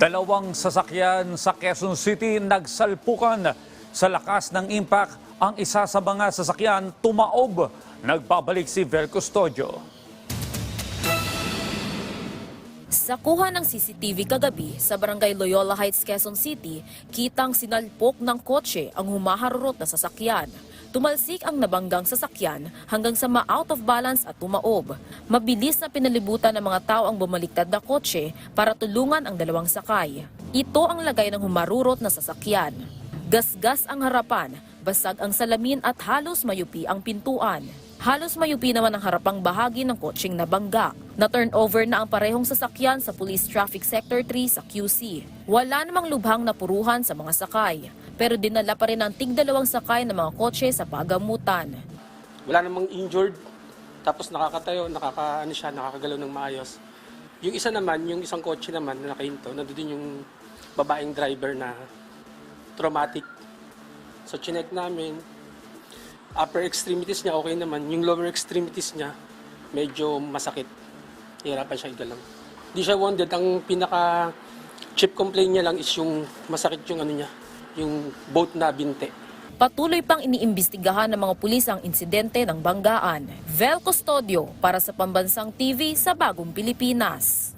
Dalawang sasakyan sa Quezon City nagsalpukan sa lakas ng impact. Ang isa sa mga sasakyan tumaob. Nagbabalik si Vel Custodio. Sa kuha ng CCTV kagabi sa barangay Loyola Heights, Quezon City, kitang sinalpok ng kotse ang humaharurot na sasakyan. Tumalsik ang nabanggang sasakyan hanggang sa ma-out of balance at tumaob. Mabilis na pinalibutan ng mga tao ang bumaliktad na kotse para tulungan ang dalawang sakay. Ito ang lagay ng humarurot na sasakyan. Gasgas ang harapan, basag ang salamin at halos mayupi ang pintuan. Halos mayupi naman ang harapang bahagi ng kotseng nabangga. Na-turn over na ang parehong sasakyan sa Police Traffic Sector 3 sa QC. Wala namang lubhang napuruhan sa mga sakay. Pero dinala pa rin ang tigdalawang sakay ng mga kotse sa pagamutan. wala namang injured, tapos nakakatayo, nakaka, ano siya, nakakagalaw ng maayos. Yung isa naman, yung isang kotse naman na nakahinto, nandun din yung babaeng driver na traumatic. So, chinek namin, upper extremities niya okay naman, yung lower extremities niya medyo masakit. Hirapan siya igalaw. Di siya wounded, ang pinaka chip complaint niya lang is yung masakit yung ano niya, yung boat na binte. Patuloy pang iniimbestigahan ng mga pulis ang insidente ng banggaan. Vel Custodio para sa Pambansang TV sa Bagong Pilipinas.